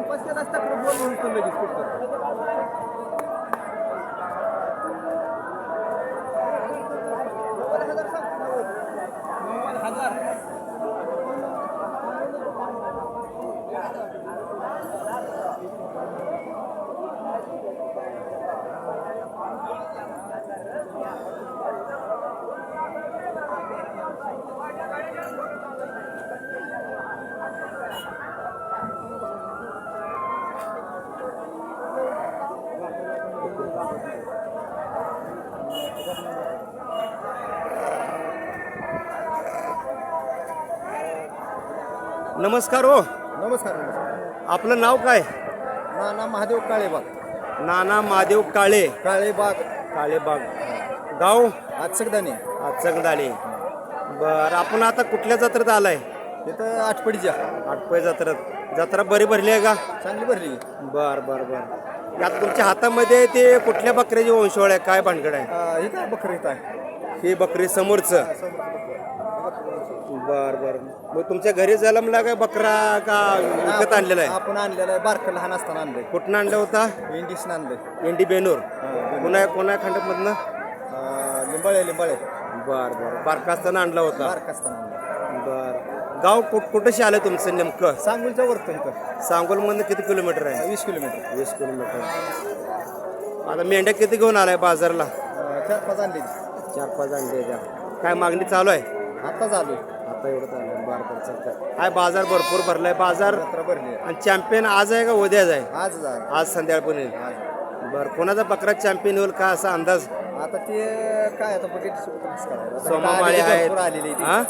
पस्तीस असता बोलून नमस्कार हो. नमस्कार नमस्कार. आपलं नाव काय? नाना महादेव काळेबाग. नाना महादेव काळे. काळेबाग. काळेबाग. गाव? आचकदाने चगदाळे बर आपण आता कुठल्या जत्रेत आलाय? तिथं आठपडीच्या आटपय जत्रेत. जत्रा बरी भरली आहे का? चांगली भरली. बर बर बर. यात तुमच्या हातामध्ये ते कुठल्या बकऱ्याची वंशवळ आहे? काय भानगड आहे? अं, ही काय बकरी इथं आहे? ही बकरी समोरचं. बर बर. मग तुमच्या घरी जलमला काय बकरा का विकत आणलेला आहे? आपण आणलेलं आहे. बारकं लहान असताना आणलंय. कुठनं आणला होता? इंडिशन आणलंय. इंडी बेनूर. पुन्हा कोणा खंडामधनं अं, लिंबाळे लिंबाळे. बर बर. बारका असताना आणला होता. बारकं असताना आणलं. बर. गाव कुठ कुठंशी आलं तुमचं नेमकं? सांगोलच्या वरतं इथं सांगोलमधनं किती किलोमीटर आहे? वीस किलोमीटर. वीस किलोमीटर. आता मेंढ्या किती घेऊन आलाय बाजारला? अं, चार पाच आणले. चार पाच अंडे द्या काय मागणी चालू आहे? आता चालू आता एवढं चालू आहे बार बार चालतं हाय बाजार भरपूर भरलाय. बाजार जत्रा भरली. आहे. आणि चॅम्पियन आज आहे का उद्याच आहे? आज जा. आज संध्याकाळपर्यंत येईल आज. बरं कोणाचा बकरा चॅम्पियन होईल? का असा अंदाज? आता ते काय आता. आता सोमामाळे आलेली आहेत. आलेली. हा?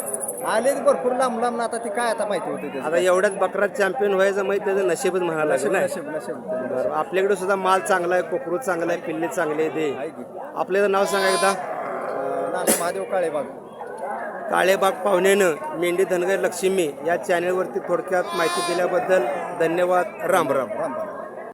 आले भरपूर लांब लांब. आता ती काय आता माहिती होते त्याचं. आता एवढ्याच बकरा चॅम्पियन व्हायचं माहिती त्याचं नशीबच म्हणायला लागेल ना. नशीब नशीब. बरं आपल्याकडे सुद्धा माल चांगला आहे कोकरू चांगला आहे पिल्ली चांगली आहे ते आहे की? आपल्याचं नाव सांगा एकदा. अं, नाना महादेव काळेबाग. काळेबाग पाहुण्यानं मेंढी धनगर लक्ष्मी या चॅनेलवरती थोडक्यात माहिती दिल्याबद्दल धन्यवाद. राम राम. राम राम.